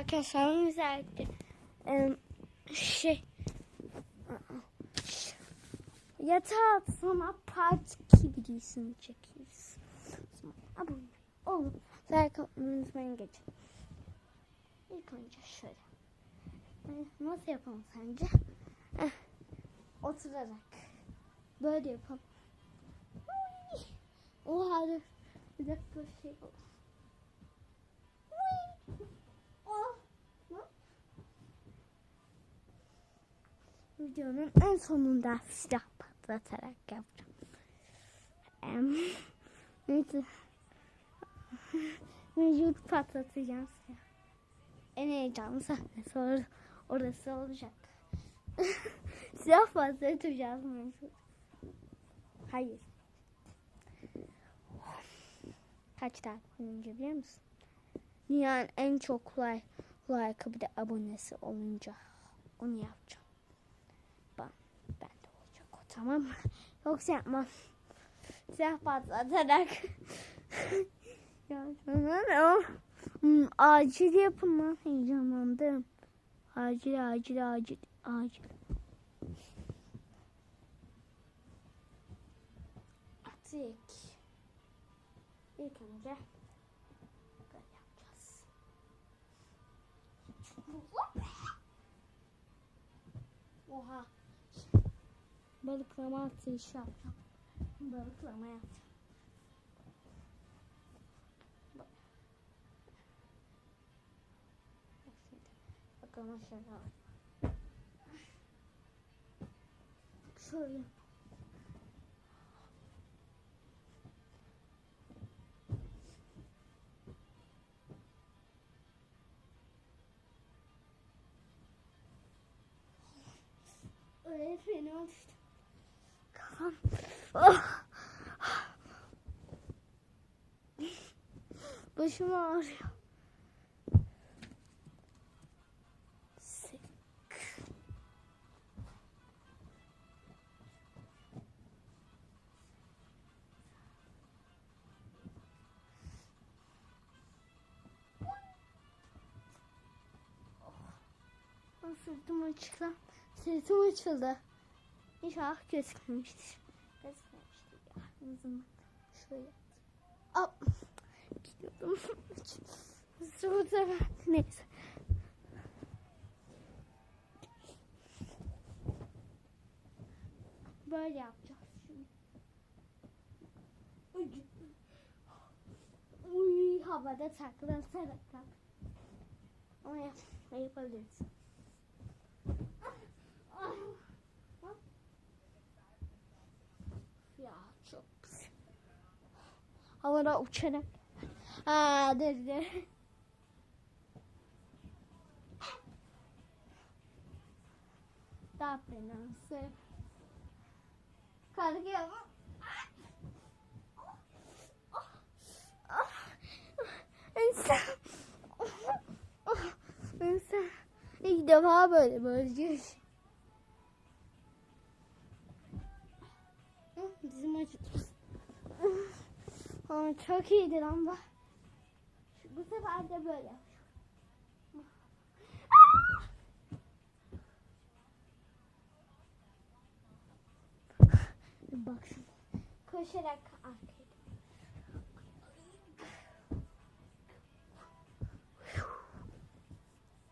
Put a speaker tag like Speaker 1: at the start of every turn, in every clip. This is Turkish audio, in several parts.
Speaker 1: arkadaşlar güzeldi. Ee, şey yatağa sonra part 2 videosunu çekeriz. Abone olun. Like atmayı unutmayın geçin. İlk önce şöyle. Ee, Nasıl yapalım sence? Eh, oturarak. Böyle yapalım. Oha dur. Bir dakika şey oldu. Uy! Oh! Ne? Videonun en sonunda silah patlatarak yapacağım. Em, neyse. Vücut patlatacağım silah. En heyecanlı sahnesi or orası olacak. silah patlatacağız mecbur. Hayır. Kaç dakika önce biliyor musun? Dünyanın en çok like, like bir de abonesi olunca onu yapacağım. Ben, ben de olacak o tamam mı? Yoksa yapmam. Silah patlatarak. ya o? Hmm, acil yapın lan. Heyecanlandım. Acil acil acil acil. Atik. İlk önce böyle yapacağız. Oha. Balıklama atışı yapacağım. Balıklama yapacağım. Bakalım aşağıda. Şöyle. Öyle fena düştüm. Ah. Başım ağrıyor. Sırtım açık lan. Sırtım açıldı. İnşallah gözükmemiştir. Zaman şöyle. Hop. Gidiyordum. Sonra neyse. Böyle yapacağız şimdi. Uy. Havada taklatarak yap. Ama yap, yapabiliriz. Ya çok pis. Havada uçarak. Aa dur. Daha fenası. Kalkıyor mu? İnsan. İnsan. İlk defa böyle böyle çok iyiydi lan bu. Bu sefer de böyle. Bak. Koşarak arkaya.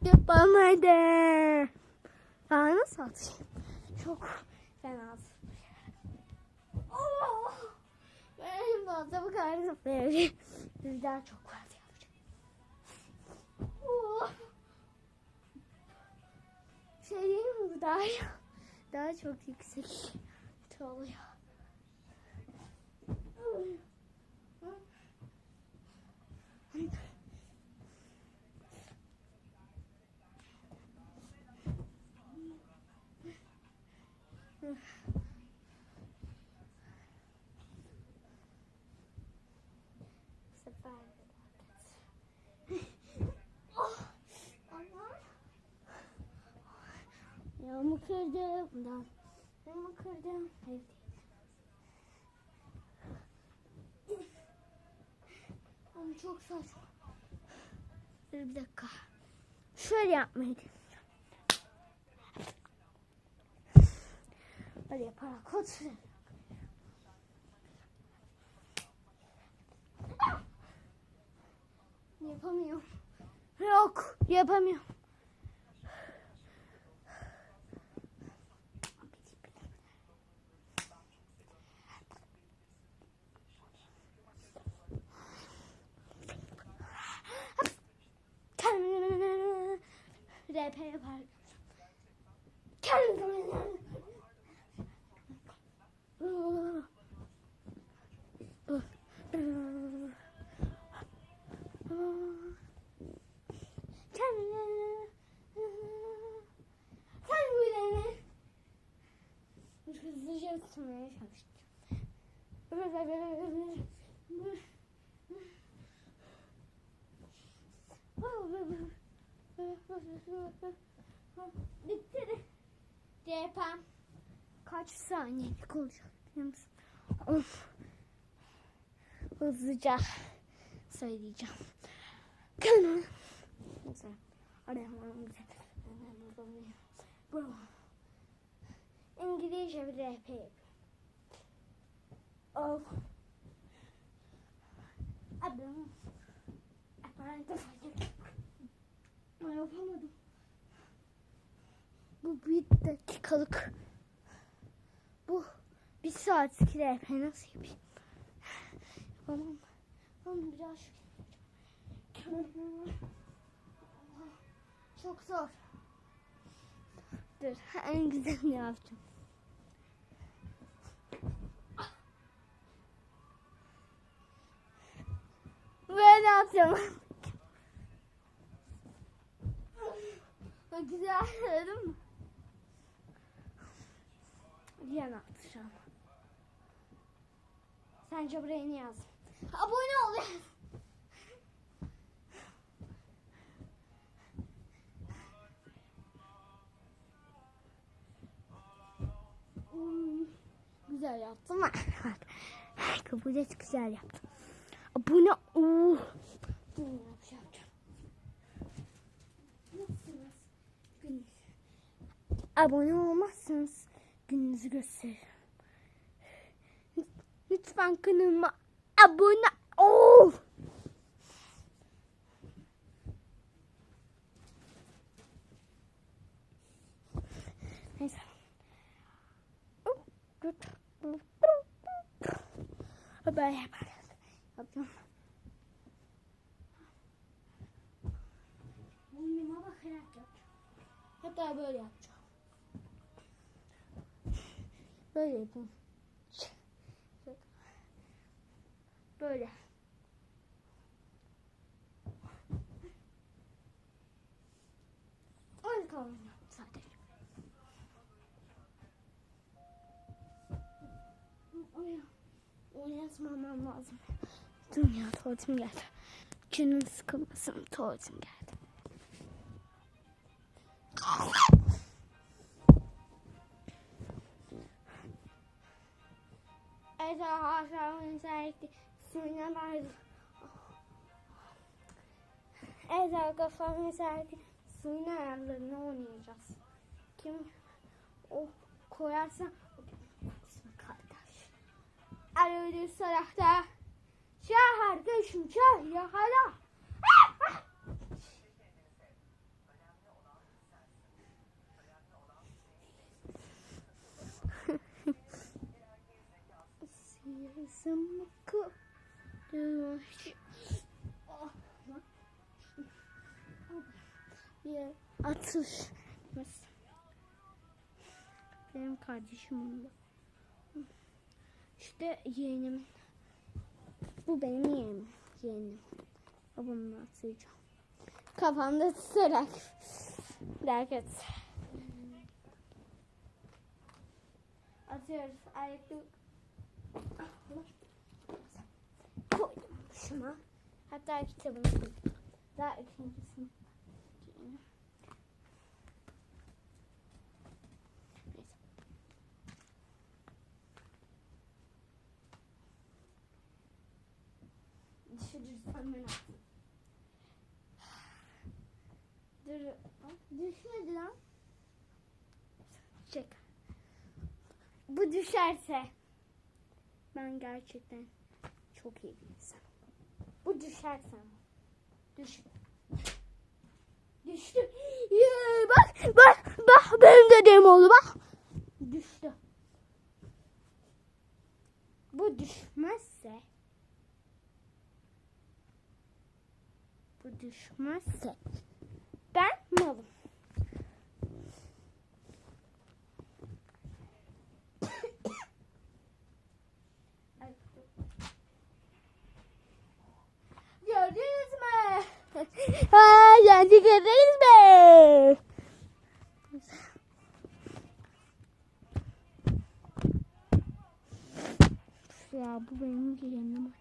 Speaker 1: Yapamadım. Daha nasıl atayım? Çok fena! Fazla bu kadar zıplayabilirim. Bizden çok fazla yapacağım. Oh! Şey değil mi bu daha, daha çok yüksek oluyor. sefer Oh, Allah. Yağımı kırdım. Hayır değil. Ama çok saçma. Bir dakika. Şöyle yapmayı. Böyle yaparak oturuyorum. Yapamıyorum. Yok yapamıyorum. Kendime RP yapar. Kendime Hızlıca tutmaya çalıştım. Bitti. Cephem. Kaç saniyelik olacak biliyor musun? Of. Hızlıca söyleyeceğim. Kanal. Neyse. Arayamam güzel. Bravo. İngilizce bir rap yapıyorum. Of. Abim. Aparente Ay yapamadım. Bu bir dakikalık. Bu bir saatlik rap nasıl yapayım? Yapamam. Ama biraz çok zor. Dur en güzelini yapacağım. Böyle yapacağım. Güzel değil mi? Yan atacağım. Sence buraya ne yaz? Abone ol. Hmm, Güzel yaptım. Kabul et güzel yaptım. Abone ol. Abone olmazsanız gününüzü gösteririm. Lütfen kanalıma abone ol. Neyse. Böyle yaparız. Yapacağım. Boynuma bakarak yapacağım. Hatta böyle yapacağım. Böyle yapayım. Böyle. Öyle sadece. Oya. Oynatmamam lazım. Dur ya tuvaletim geldi. Canım sıkılmasın tuvaletim geldi. Evet arkadaşlar özellikle vardı. Evet arkadaşlar özellikle suyun ayarlarını oynayacağız. Kim o koyarsa ismi kardeş. Arıyoruz tarafta. Şahar geçim şahya hala. Siyasım kuruş. Bir atış. Benim kardeşim onda. İşte yeğenim. Bu benim yeğenim. Yeğenim. Babamla atacağım. Kafamda tutarak. Derket. Atıyoruz. Ayakta koydum şuna. Hatta kitabını koydum. Daha ikincisini. Neyse. Düşürürsem ben atayım. Dur. Düşmedi lan. Çek. Bu düşerse ben gerçekten çok iyi bir insanım. Bu düşerse ama. Düş. Düştü. Yee, bak bak bak benim dediğim oldu bak. Düştü. Bu düşmezse bu düşmezse ben malım. Gördünüz mü? Ha, yendik ederiz mi? Ya bu benim yeğenim.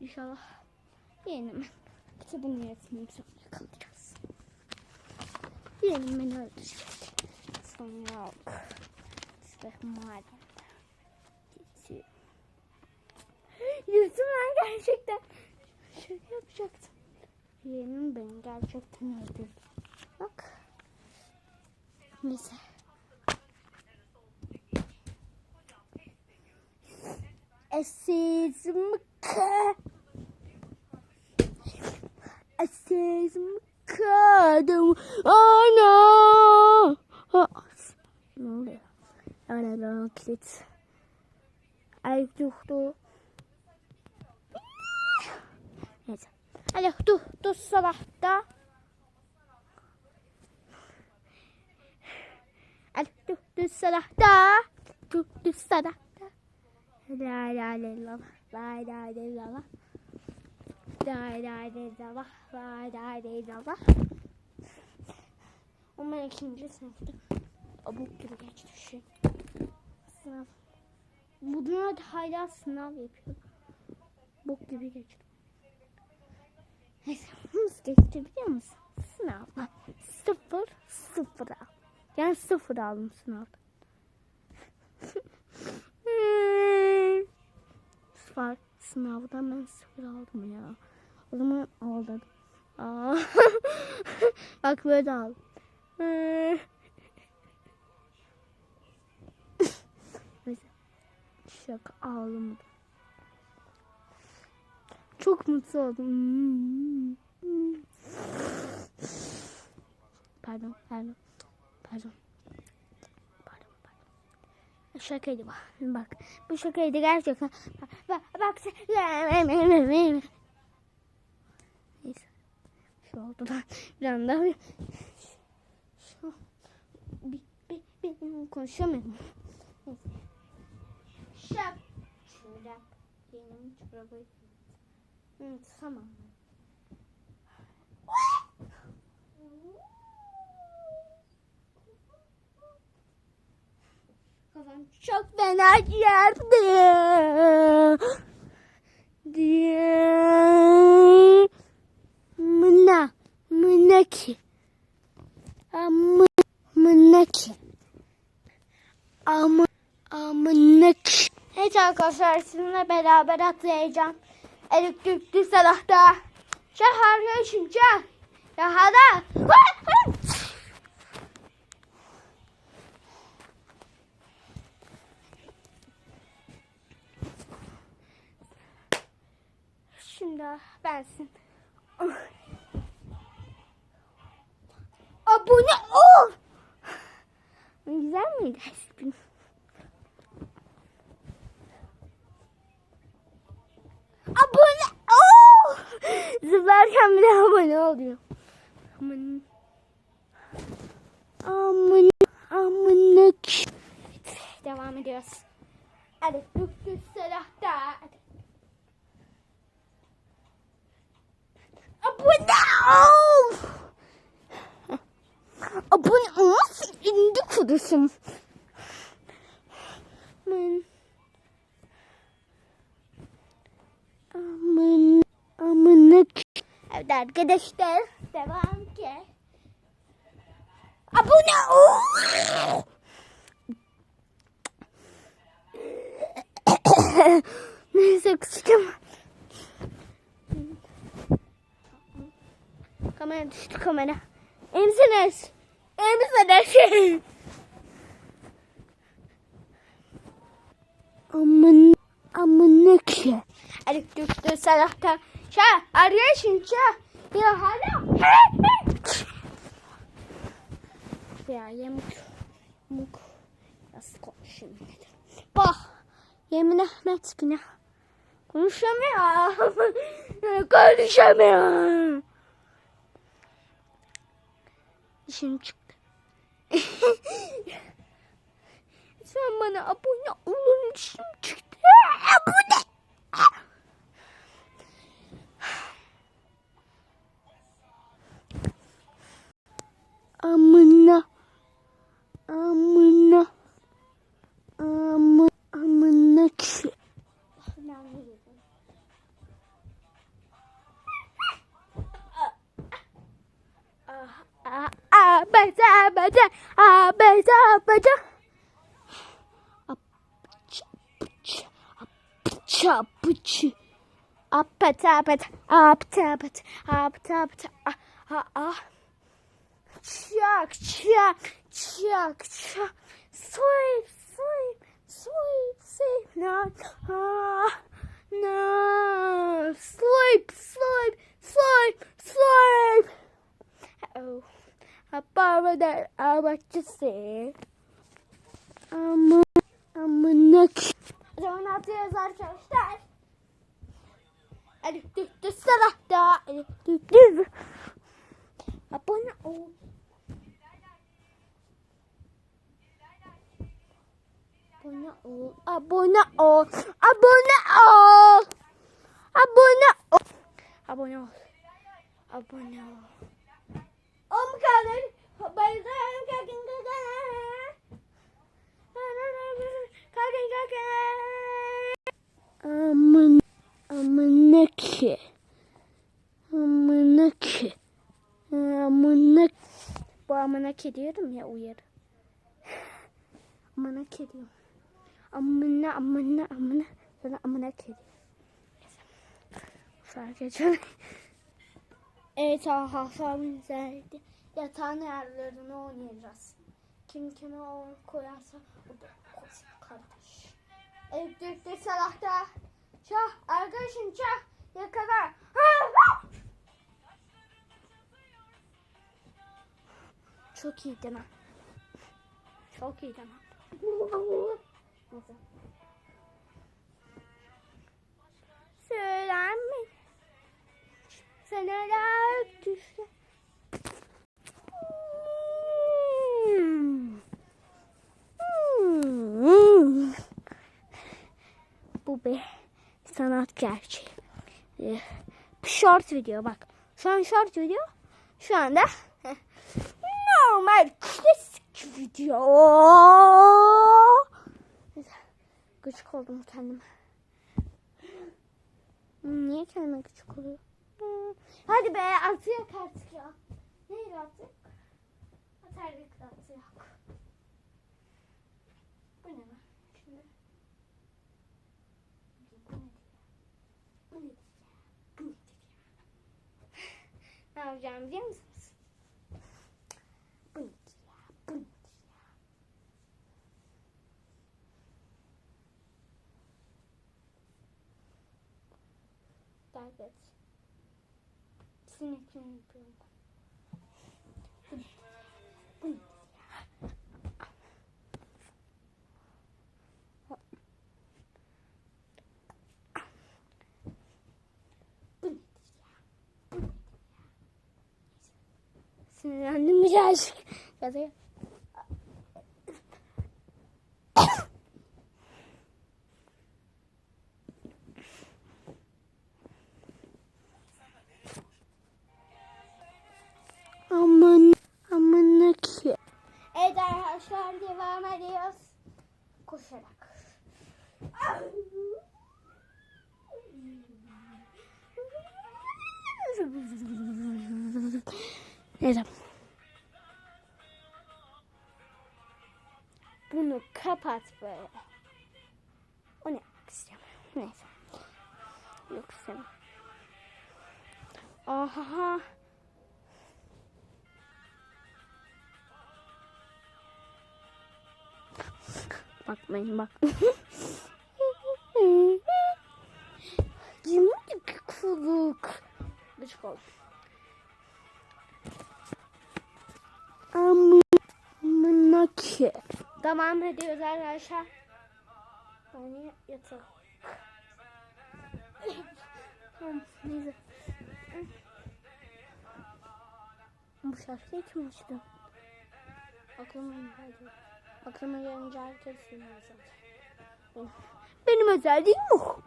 Speaker 1: İnşallah yeğenim. Kitabın yönetmeyeyim sonra kalacağız. Yeğenim beni öldürecek. Sonra yok. İşte madem. Yüzüm ben gerçekten. Şaka yapacaktım. Yeğenim beni gerçekten öldürdü. Bak. Neyse. Aziz mıkı? Aziz mıkı? Ana! Ne oluyor? Ana lan kilit. Ay durdu. Neyse. Hadi dur, dur sabahta. Hadi dur, dur sabahta. Dur, dur sabahta. La la la la la la la la La la la la la la la la la Ama ikinci sınıfta abuk gibi geçti şey. Sınav. Bu dünyada hala sınav yapıyor. Bok gibi geçti. Nasıl geçti biliyor musun? Sınavda sıfır sıfır al. Yani sıfır aldım sınavda. Sıfır sınavdan ben sıfır aldım ya. O zaman aldım. Aa. Bak böyle al. Neyse. Şaka ağlamadım. Çok mutlu oldum. Pardon, pardon, pardon. Pardon, pardon. Şakaydı bak. Bak, bu şakaydı gerçekten. Bak, bak. sen- Neyse. Şu oldu da bir anda şu, bir, bir, bir, konuşamıyorum. Neyse. Şap. Şurada. Benim çorabı. Hı, tamam. Kafam çok fena yerdi. Diye. Mına. Mına ki. Amı. Mına ki. Amı. Ki. Evet arkadaşlar sizinle beraber atlayacağım. Elektrikli salahta. Şahar yaşınca. Yahada. Şimdi bensin. Abone ol. Güzel miydi Abone ol. Zıplarken bile abone oluyor. Aman. Aman. Aman. Devam ediyoruz. Hadi. Dük selahta. Abone ol. Abone olmazsın. Elinde kurusun. Aman. Aman. Amına Evet arkadaşlar. Devam ki. Abone ol. Neyse kusacağım. Kamera düştü kamera. İyi misiniz? İyi misiniz? Amın amına ki. Hadi düştü salakta. Şa arıyorsun şa. Ya hala. Ya yamuk. Yamuk. Nasıl konuşayım. Bak. Yemin Ahmet günah. Konuşamıyor. Konuşamıyor. İşim çıktı. Sen bana abone olun işim çıktı. Abone. Amına. Amına. Amına. Amına ki. Abaca, abaca, abaca, abaca. Apça, apça, apça, apça, apça, apça, apça, apça, ah, Chuck, Chuck, Chuck, Chuck. Sleep, sleep, sleep, sleep. No, uh, no. Sleep, sleep, sleep, sleep. Uh-oh. I borrowed that I want to see. I'm a, I'm a nuts. Don't have to use our show. Start. And do the selector. do do this. Up on the old. Abone ol. Abone ol. Abone ol. Abone ol. Abone ol. Abone ol. Om kalın. Ben kalın kalın kalın. Kalkın kalkın. Amın. Amına ki. Amına ki. Amına Bu amına ki diyorum ya uyarı. Amına ki diyorum. Amına amına amına. Sana amına diyorum. Fark ediyorum. Evet arkadaşlar bizlerdi. Yatağın yerlerini oynayacağız. Kim kime o koyarsa o da koysun kardeş. Elektrikli salakta. Şah arkadaşım şah yakala. Çok iyi mi? Çok iyi değil mi? Neyse. Söylenme. Seneler düştü. Hmm. Hmm. Bu bir sanat gerçeği. Ee, Short video bak. Şu an short video. Şu anda normal klasik video. Gıcık oldum kendime. Niye kendime gıcık oluyor? Hadi be atıyor artık ya. Neyle attık? Atarlık atıyor. Bu ne lan? Şimdi. Bu ne? Bu ne? Bu ne? Yapacağım biliyor musunuz? Evet. Senin için yapıyorum. Sinirlendim birazcık. Ya Koşarak. Neyse. Bunu kapat böyle. O ne istemiyorum. Neyse. Yok istemiyorum. Aha. Bakmayın bak. Yemek kuluk. Gıcık oldu. Amına ki. Devam ediyoruz arkadaşlar. Yani yatalım. Tamam, Neyse. Bu şarkıyı kim açtı? Aklıma geldi. Aklıma gelince herkes dinler zaten. Benim, benim özelliğim bu.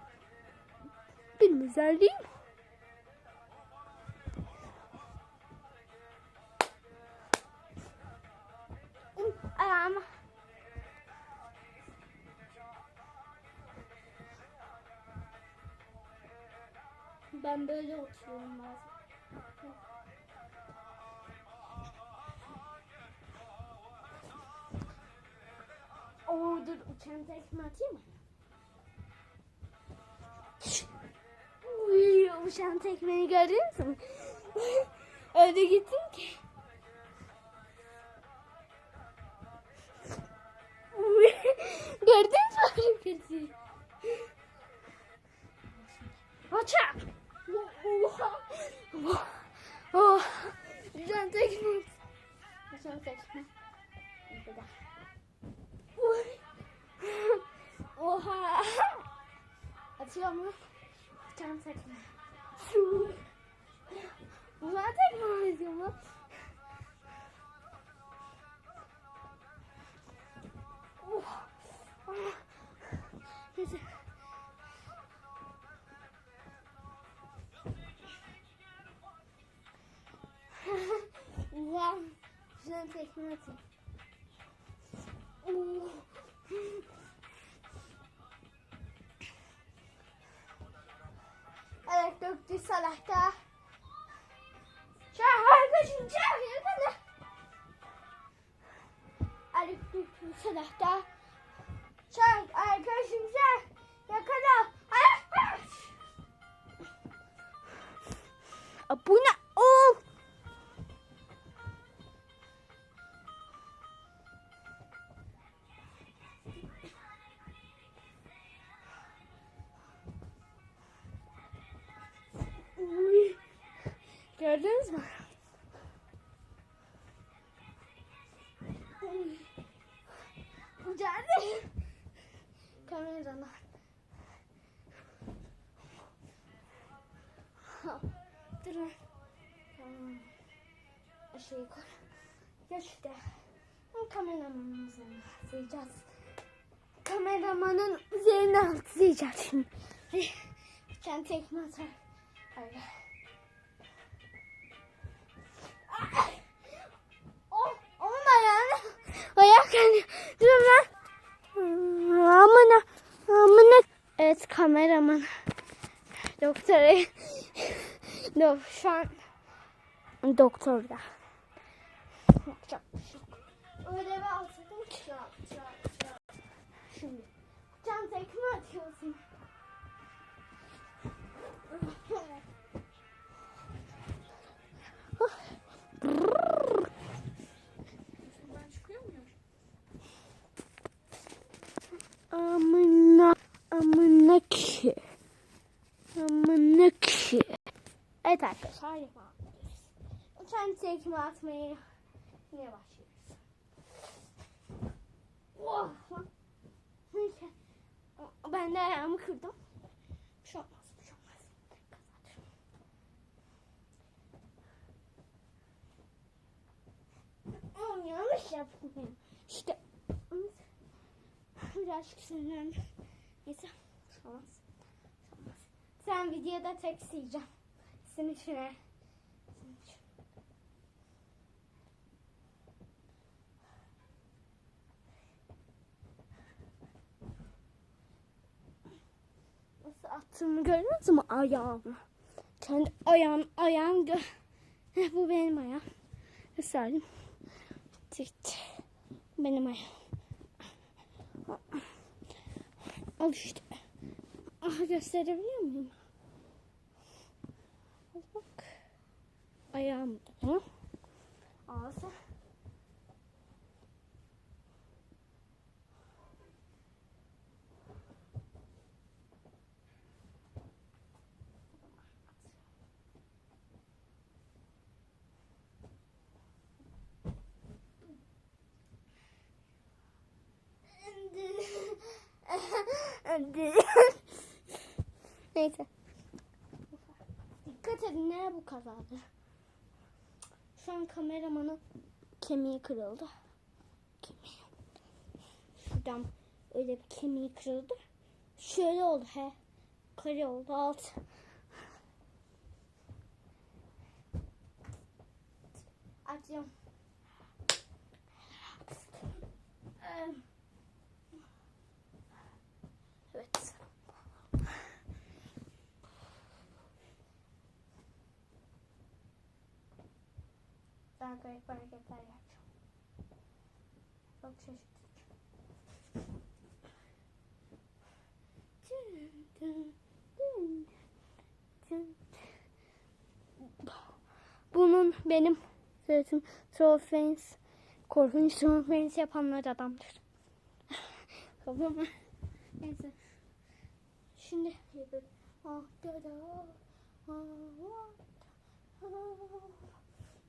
Speaker 1: Benim özelliğim bu. Ben böyle oturuyorum bazen. Oo dur uçan tekme atayım mı? Uy, uçan tekmeyi görüyor musun? Öyle gittim ki. Gördün mü hareketi? Açak! Oha! Oh! Uçan tekme. Uçan tekme. Bir daha. Oha. Atıyor mu? Can tekme. Ulan tekme atıyor mu? Oh. Ah. Neyse. Ulan. Atıyor. Oh. Evet döktü salakta. Çay arkadaşım çay yakala. Evet döktü salakta. Çay arkadaşım çay yakala. Bu ne? Gördünüz mü? Geldi. Kameradan. Durun. Şey koy. Ya işte. Kameramanın üzerine atlayacağız. Kameramanın üzerine atlayacağız şimdi. Sen tekme atar. Öyle. Onun ayağını. Ayak yani. Dur lan. Amına. Amına. Evet kameraman. Doktora. Yok şu an doktorda. Yapacak bir şey yok. An. Şimdi. Can tekme atıyorsun. Devam ediyoruz. Uçan tekme atmayı yine başlıyoruz. Oh. Ben de ayağımı kırdım. Bir şey olmaz, bir şey olmaz. Kazanırım. Ama yanlış yaptım. İşte. Birazcık sinirlendim. Neyse. Olmaz. Olmaz. Sen videoda tek sileceğim. Senin içine. Senin için. Nasıl attığımı görüyorsunuz mu ayağımı? Kendi ayağım, ayağım gö Bu benim ayağım. Tırt. Benim ayağım. Al işte. Aha gösterebiliyor muyum? Al bak. Ayağım. Ağzı. Hadi. Neyse. Dikkat edin ne bu kazada. Şu an kameramanın kemiği kırıldı. Kemiği. Şuradan öyle bir kemiği kırıldı. Şöyle oldu he. Kare oldu alt. Açıyorum. Eee, Evet. Daha garip hareketler yapacağım. Çok şaşırtıcı. Bunun benim sırtım Trollface korkunç Trollface yapanlar adamdır. Kafama. Neyse. Şimdi. Ah, da da.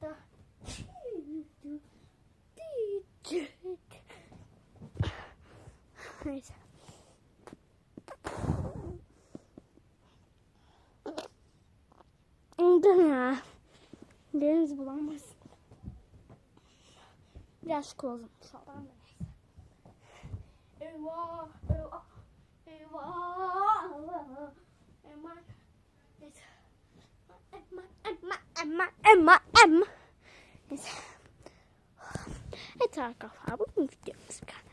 Speaker 1: Ah, ah, ah, da. Neyse. Dur ya. Deniz bulamaz. Biraz kozum. Sağdan da neyse. Eyvah, eyvah, eyvah. Emma, neyse. Emma, Emma, Emma, Emma, Emma. Biz... evet arkadaşlar bu videomuz kadar.